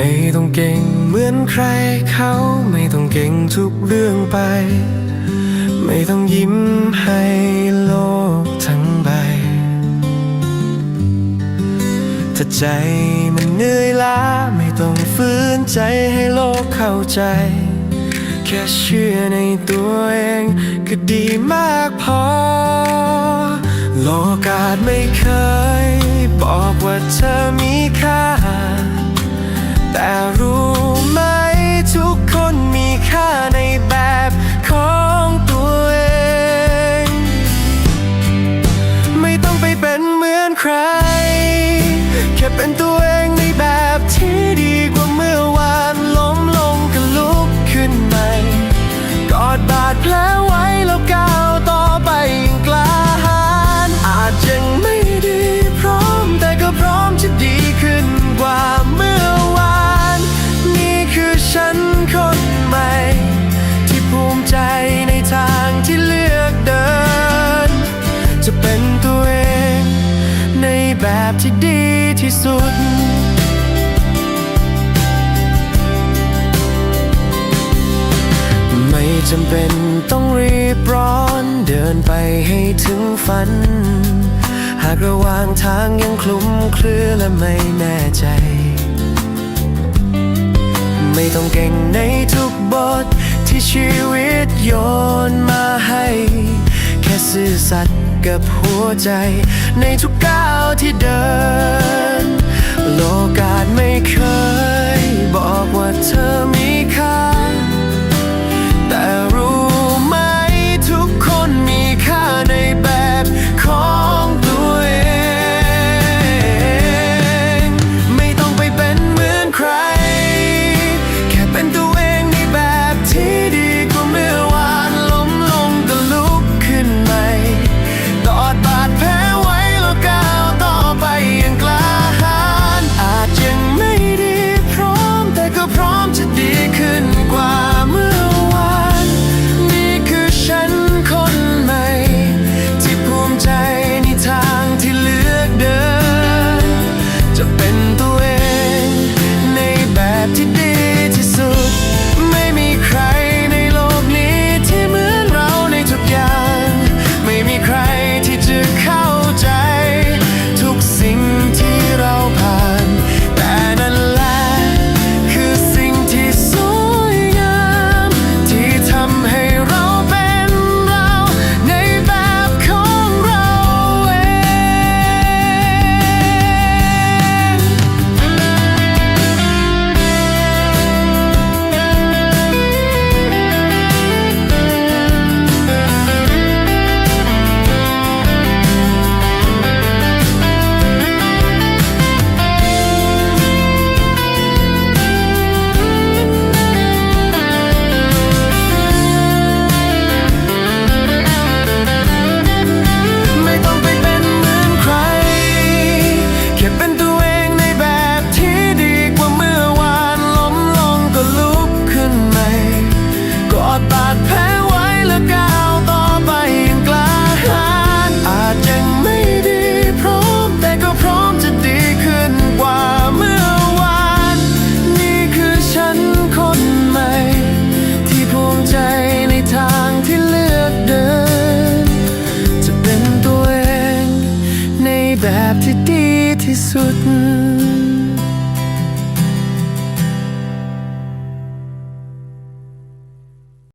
ไม่ต้องเก่งเหมือนใครเขา ไม่ต้องเก่งทุกเรื่องไป ไม่ต้องยิ้มให้โลกทั้งใบ ถ้าใจมันเหนื่อยล้าไม่ต้องฝืนใจให้โลกเข้าใจ แค่เชื่อในตัวเองก็ดีมากพอ โลกาดไม่เคย บอกว่าเธอมี บที่ดีที่สุด ไม่จำเป็นต้องรีบร้อน เดินไปให้ถึงฝัน หากระหว่างทางยังคลุมเครือและไม่แน่ใจ ไม่ต้องเก่งในทุกบทที่ชีวิตโยน ซื่อสัตย์กับหัวใจ ในทุกก้าวที่เดิน โลกาดไม่เคย บอกว่าเธอมีค่า ดีที่สุด